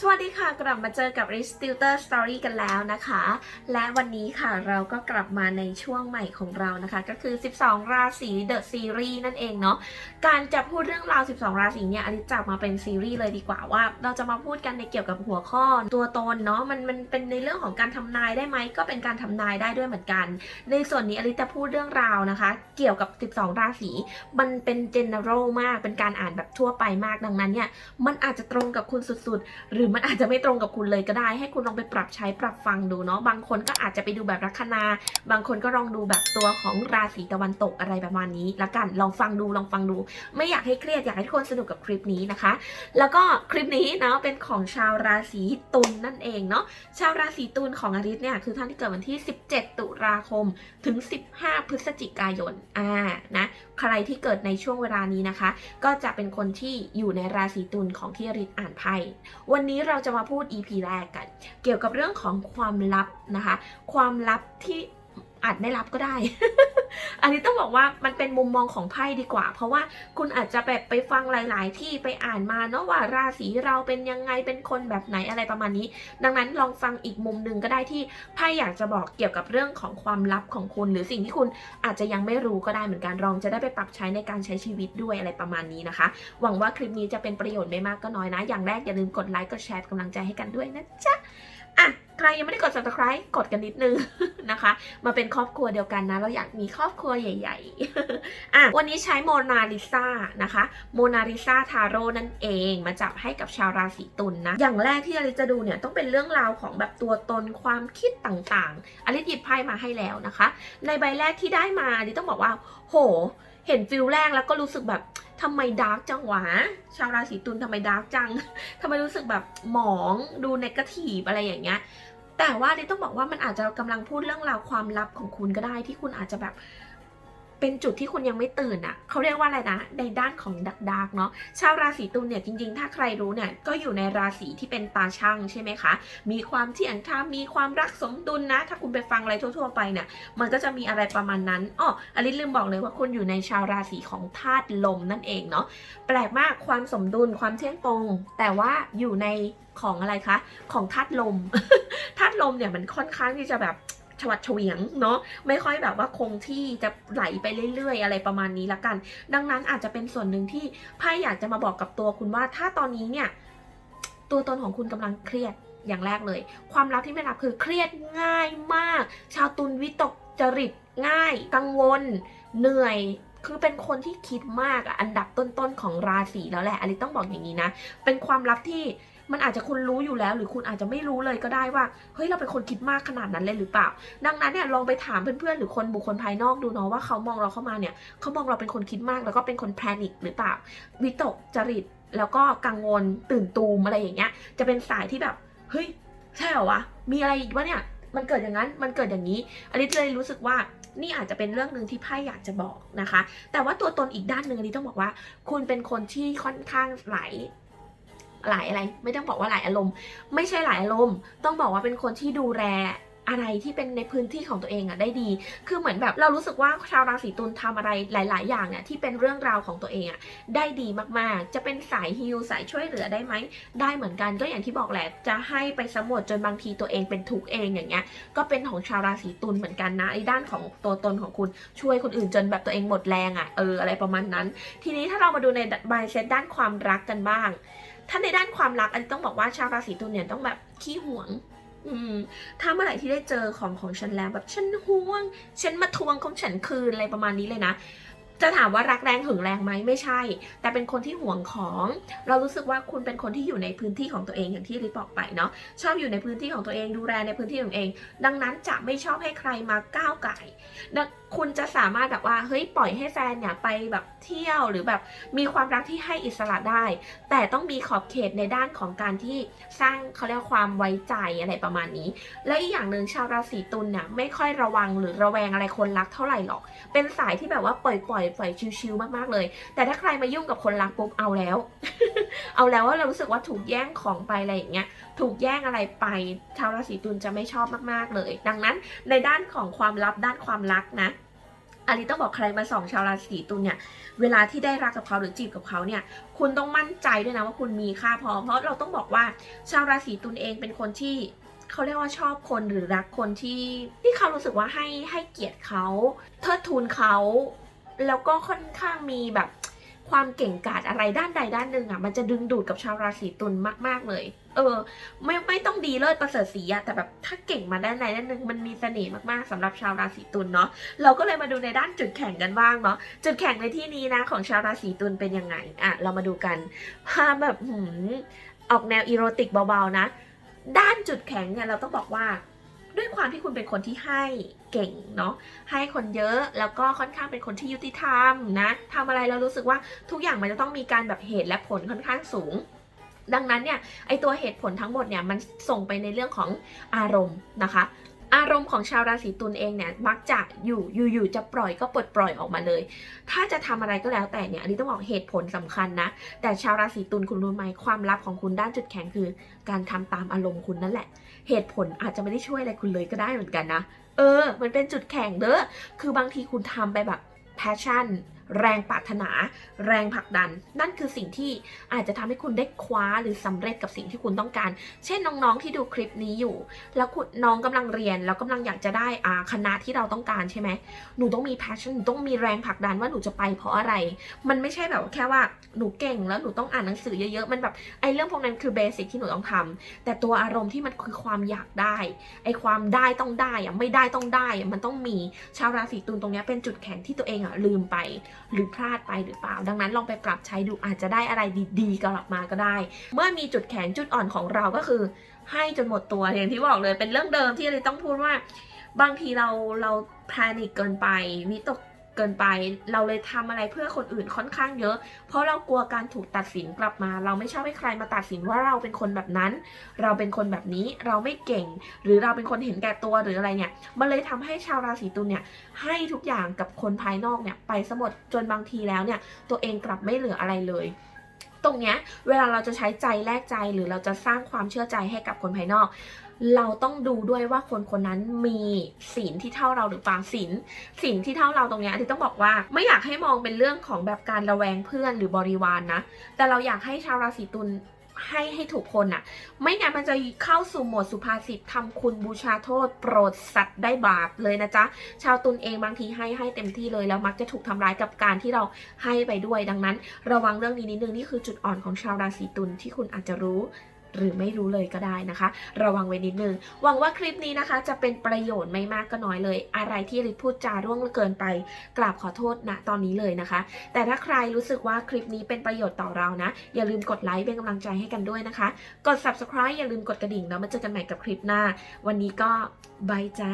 สวัสดีค่ะ กลับมาเจอกับ r e s t i l t e r Story กันแล้วนะคะ และวันนี้ค่ะเราก็กลับมาในช่วงใหม่ของเรานะคะ ก็คือ 12 ราศี The Series นั่นเองเนาะการจะพูดเรื่องราว 12 ราศีเนี่ยอลิจับมาเป็นซีรีส์เลยดีกว่าว่า เราจะมาพูดกันในเกี่ยวกับหัวข้อตัวตนเนาะมันมันเป็นในเรื่องของการทำนายได้ไหมก็เป็นการทำนายได้ด้วยเหมือนกัน ในส่วนนี้อลิจะพูดเรื่องราวนะคะ เกี่ยวกับ 12 ราศีมันเป็น general มากเป็นการอ่านแบบทั่วไปมากดังนั้นเนี่ยมันอาจจะตรงกับคุณสุดๆหรือมันอาจจะไม่ตรงกับคุณเลยก็ได้ ให้คุณลองไปปรับใช้ปรับฟังดูเนาะบางคนก็อาจจะไปดูแบบลัคนา บางคนก็ลองดูแบบตัวของราศีตะวันตกอะไรประมาณนี้ละกันลองฟังดูลองฟังดู ไม่อยากให้เครียดอยากให้ทุกคนสนุกกับคลิปนี้นะคะ แล้วก็คลิปนี้เนาะเป็นของชาวราศีตุลนั่นเองเนาะชาวราศีตุลของอาริสเนี่ยคือท่านที่เกิดวันที่ 17 ตุลาคมถึง 15 พฤศจิกายนอ่านะใครที่เกิดในช่วงเวลานี้นะคะ ก็จะเป็นคนที่อยู่ในราศีตุลของที่อาริสอ่านไพ่วันนี้ี้เราจะมาพูด EP แรกกัน เกี่ยวกับเรื่องของความลับนะคะ ความลับที่อาจไม่รับก็ได้ อันนี้ต้องบอกว่ามันเป็นมุมมองของไพ่ดีกว่า เพราะว่าคุณอาจจะแบบไปฟังหลาย ๆ ที่ไปอ่านมาเนาะว่าราศีเราเป็นยังไงเป็นคนแบบไหนอะไรประมาณนี้ ดังนั้นลองฟังอีกมุมหนึ่งก็ได้ที่ไพ่อยากจะบอกเกี่ยวกับเรื่องของความลับของคุณ หรือสิ่งที่คุณอาจจะยังไม่รู้ก็ได้เหมือนกันลองจะได้ไปปรับใช้ในการใช้ชีวิตด้วยอะไรประมาณนี้นะคะ หวังว่าคลิปนี้จะเป็นประโยชน์ไม่มากก็น้อยนะ อย่างแรกอย่าลืมกดไลค์กดแชร์กำลังใจให้กันด้วยนะจ๊ะอะใครยังไม่ได้กด subscribe กดกันนิดนึงนะคะ มาเป็นครอบครัวเดียวกันนะ เราอยากมีครอบครัวใหญ่ๆอะวันนี้ใช้โมนาลิซานะคะโมนาลิซาทาโร่นั่นเองมาจับให้กับชาวราศีตุลนนะ อย่างแรกที่อลิจะดูเนี่ย ต้องเป็นเรื่องราวของแบบตัวตนความคิดต่างๆอลิหยิบไพ่มาให้แล้วนะคะ ในใบแรกที่ได้มาอลิต้องบอกว่า โห เห็นฟิลแรกแล้วก็รู้สึกแบบทำไมดาร์กจังหวะ ชาวราศีตุลทำไมดาร์กจังทำไมรู้สึกแบบหมองดูเนกาทีฟอะไรอย่างเงี้ยแต่ว่าดิต้องบอกว่ามันอาจจะกำลังพูดเรื่องราวความลับของคุณก็ได้ที่คุณอาจจะแบบ เป็นจุดที่คุณยังไม่ตื่นอะ่ะเขาเรียกว่าอะไรนะ ในด้านของดักดาร์กเนาะ ชาวราศีตุลเนี่ยจริงๆ ถ้าใครรู้เนี่ยก็อยู่ในราศีที่เป็นตาช่างใช่ไหมคะ มีความเที่ยงธรรมมีความรักสมดุลนะถ้าคุณไปฟังอะไรทั่วๆไปเนี่ย มันก็จะมีอะไรประมาณนั้นอ๋ออลิสลืมบอกเลยว่าคุณอยู่ในชาวราศีของธาตุลมนั่นเองเนาะ แปลกมากความสมดุลความเที่ยงตรง แต่ว่าอยู่ในของอะไรคะ ของธาตุลม ธาตุลมเนี่ยมันค่อนข้างที่จะแบบ วัดเฉวียงเนาะไม่ค่อยแบบว่าคงที่จะไหลไปเรื่อยๆ อะไรประมาณนี้ละกัน ดังนั้นอาจจะเป็นส่วนหนึ่งที่ไพ่อยากจะมาบอกกับตัวคุณว่าถ้าตอนนี้เนี่ยตัวตนของคุณกำลังเครียดอย่างแรกเลย ความลับที่ไม่รับคือเครียดง่ายมาก ชาวตุลวิตกจริตง่าย กังวล เหนื่อยคือเป็นคนที่คิดมากอะอันดับต้นๆของราศีแล้วแหละอันนี้ต้องบอกอย่างนี้นะ เป็นความลับที่ มันอาจจะคุณรู้อยู่แล้ว หรือคุณอาจจะไม่รู้เลยก็ได้ว่าเฮ้ยเราเป็นคนคิดมากขนาดนั้นเลยหรือเปล่า ดังนั้นเนี่ยลองไปถามเพื่อนๆหรือคนบุคคลภายนอกดูเนาะว่าเขามองเราเข้ามาเนี่ยเขามองเราเป็นคนคิดมากแล้วก็เป็นคนแพนิคหรือเปล่าวิตกจริตแล้วก็กังวลตื่นตูมอะไรอย่างเงี้ย จะเป็นสายที่แบบเฮ้ยใช่เหรอวะมีอะไรอีกวะเนี่ยมันเกิดอย่างนั้น มันเกิดอย่างนี้อันนี้เลยรู้สึกว่านี่อาจจะเป็นเรื่องหนึ่งที่ไพ่อยากจะบอกนะคะ แต่ว่าตัวตนอีกด้านหนึ่งอันนี้ต้องบอกว่า คุณเป็นคนที่ค่อนข้างไหล หลายอะไร ไม่ต้องบอกว่าหลายอารมณ์ ไม่ใช่หลายอารมณ์ ต้องบอกว่าเป็นคนที่ดูแลอะไรที่เป็นในพื้นที่ของตัวเองอะได้ดี คือเหมือนแบบเรารู้สึกว่าชาวราศีตุลทำอะไรหลาย ๆ อย่างเนี่ยที่เป็นเรื่องราวของตัวเองอะได้ดีมาก ๆ จะเป็นสายฮิลสายช่วยเหลือได้ไหม ได้เหมือนกันก็อย่างที่บอกแหละ จะให้ไปสำรวจจนบางทีตัวเองเป็นทุกเองอย่างเงี้ย ก็เป็นของชาวราศีตุลเหมือนกันนะไอ้ด้านของตัวตนของคุณช่วยคนอื่นจนแบบตัวเองหมดแรงอะเอออะไรประมาณนั้น ทีนี้ถ้าเรามาดูในบายเซตด้านความรักกันบ้าง ถ้าในด้านความรักอันต้องบอกว่าชาวราศีตุลเนี่ยต้องแบบขี้หวง อืม ถ้าเมื่อไหร่ที่ได้เจอของของฉันแล้วแบบฉันห่วง ฉันมาทวงของฉันคืนอะไรประมาณนี้เลยนะจะถามว่ารักแรงหึงแรงไหมไม่ใช่ แต่เป็นคนที่ห่วงของ เรารู้สึกว่าคุณเป็นคนที่อยู่ในพื้นที่ของตัวเองอย่างที่ริบอกไปเนาะชอบอยู่ในพื้นที่ของตัวเองดูแลในพื้นที่ของตัวเอง ดังนั้นจะไม่ชอบให้ใครมาก้าวไก่ คุณจะสามารถแบบว่าเฮ้ยปล่อยให้แฟนเนี่ยไปแบบเที่ยวหรือแบบมีความรักที่ให้อิสระได้ แต่ต้องมีขอบเขตในด้านของการที่สร้างเขาเรียกว่าความไว้ใจอะไรประมาณนี้ และอีกอย่างหนึ่งชาวราศีตุลเนี่ยไม่ค่อยระวังหรือระแวงอะไรคนรักเท่าไหร่หรอก เป็นสายที่แบบว่าปล่อยปล่อยปล่อยชิวๆมากๆเลย แต่ถ้าใครมายุ่งกับคนรักปุ๊บเอาแล้ว เอาแล้วว่าเรารู้สึกว่าถูกแย่งของไปอะไรอย่างเงี้ยถูกแย่งอะไรไป ชาวราศีตุลจะไม่ชอบมากๆเลย ดังนั้นในด้านของความลับด้านความรักนะ อาริต้องบอกใครมาส่องชาวราศีตุลเนี่ย เวลาที่ได้รักกับเขาหรือจีบกับเขาเนี่ย คุณต้องมั่นใจด้วยนะว่าคุณมีค่าพอ เพราะเราต้องบอกว่าชาวราศีตุลเองเป็นคนที่เขาเรียกว่าชอบคนหรือรักคนที่ที่เขารู้สึกว่าให้ให้เกียรติเขาเทิดทูนเขา แล้วก็ค่อนข้างมีแบบ ความเก่งกาจอะไรด้านใดด้านหนึ่งอะมันจะดึงดูดกับชาวราศีตุลมาก ๆ เลย เออ ไม่ไม่ต้องดีเลิศประเสริฐสีอะแต่แบบถ้าเก่งมาด้านใดด้านหนึ่งมันมีเสน่ห์มากๆสำหรับชาวราศีตุลเนาะเราก็เลยมาดูในด้านจุดแข็งกันบ้างเนาะจุดแข็งในที่นี้นะของชาวราศีตุลเป็นยังไงอะเรามาดูกันภาพแบบหืมออกแนวอีโรติกเบาๆนะ ด้านจุดแข็งเนี่ยเราต้องบอกว่า ด้วยความที่คุณเป็นคนที่ให้เก่งเนาะให้คนเยอะแล้วก็ค่อนข้างเป็นคนที่ยุติธรรมนะทำอะไรเรารู้สึกว่าทุกอย่างมันจะต้องมีการแบบเหตุและผลค่อนข้างสูง ดังนั้นเนี่ยไอตัวเหตุผลทั้งหมดเนี่ยมันส่งไปในเรื่องของอารมณ์นะคะ อารมณ์ของชาวราศีตุลเองเนี่ยมักจะอยู่อยู่ๆจะปล่อยก็ปลดปล่อยออกมาเลย ถ้าจะทำอะไรก็แล้วแต่เนี่ยอันนี้ต้องบอกเหตุผลสำคัญนะ แต่ชาวราศีตุลคุณรู้ไหมความลับของคุณด้านจุดแข็งคือ การทำตามอารมณ์คุณนั่นแหละ เหตุผลอาจจะไม่ได้ช่วยอะไรคุณเลยก็ได้เหมือนกันนะ เออ มันเป็นจุดแข็งเด้อคือบางทีคุณทำไปแบบ passion แรงปรารถนา แรงผลักดัน นั่นคือสิ่งที่อาจจะทำให้คุณได้คว้าหรือสำเร็จกับสิ่งที่คุณต้องการ เช่นน้องๆที่ดูคลิปนี้อยู่ แล้วคุณน้องกำลังเรียนแล้วกำลังอยากจะได้อาคณะที่เราต้องการใช่ไหมหนูต้องมี passion หนูต้องมีแรงผลักดันว่าหนูจะไปเพราะอะไร มันไม่ใช่แบบแค่ว่าหนูเก่งแล้วหนูต้องอ่านหนังสือเยอะๆมันแบบไอ้เรื่องพวกนั้นคือเบสิกที่หนูต้องทำแต่ตัวอารมณ์ที่มันคือความอยากได้ไอ้ความได้ต้องได้อะไม่ได้ต้องได้อะมันต้องมีชาวราศีตุลตรงเนี้ยเป็นจุดแข็งที่ตัวเองอะลืมไปหรือพลาดไปหรือเปล่า ดังนั้นลองไปปรับใช้ดูอาจจะได้อะไรดีๆกลับมาก็ได้ เมื่อมีจุดแข็งจุดอ่อนของเราก็คือ ให้จนหมดตัวอย่างที่บอกเลยเป็นเรื่องเดิมที่เราต้องพูดว่า บางทีเราเราแพนิคเกินไปวิตก เกินไปเราเลยทำอะไรเพื่อคนอื่นค่อนข้างเยอะ เพราะเรากลัวการถูกตัดสินกลับมา เราไม่ชอบให้ใครมาตัดสินว่าเราเป็นคนแบบนั้น เราเป็นคนแบบนี้เราไม่เก่ง หรือเราเป็นคนเห็นแก่ตัวหรืออะไรเนี่ยมันเลยทำให้ชาวราศีตุลเนี่ยให้ทุกอย่างกับคนภายนอกเนี่ยไปสมดจนบางทีแล้วเนี่ยตัวเองกลับไม่เหลืออะไรเลยตรงเนี้ยเวลาเราจะใช้ใจแลกใจหรือเราจะสร้างความเชื่อใจให้กับคนภายนอก เราต้องดูด้วยว่าคนคนนั้นมีศีลที่เท่าเราหรือเปล่าศีลศีลที่เท่าเราตรงเนี้ยที่ต้องบอกว่าไม่อยากให้มองเป็นเรื่องของแบบการระแวงเพื่อนหรือบริวารนนะ แต่เราอยากให้ชาวราศีตุลให้ให้ถูกคนอะไม่งั้นมันจะเข้าสู่โหมดสุภาษิตทำคุณบูชาโทษ โปรดสัตว์ได้บาปเลยนะจ๊ะ ชาวตุลเองบางทีให้ให้เต็มที่เลยแล้วมักจะถูกทำร้ายกับการที่เราให้ไปด้วย ดังนั้น ระวังเรื่องนี้นิดนึงนี่คือจุดอ่อนของชาวราศีตุลที่คุณอาจจะรู้ หรือไม่รู้เลยก็ได้นะคะ ระวังไว้นิดนึง หวังว่าคลิปนี้นะคะ จะเป็นประโยชน์ไม่มากก็น้อยเลย อะไรที่ริพูดจาร่วงเกินไปกราบขอโทษณตอนนี้เลยนะคะ แต่ถ้าใครรู้สึกว่าคลิปนี้เป็นประโยชน์ต่อเรานะ อย่าลืมกดไลค์เป็นกำลังใจให้กันด้วยนะคะ กด subscribe อย่าลืมกดกระดิ่งแล้วมาเจอกันใหม่กับคลิปหน้า วันนี้ก็บายจ้า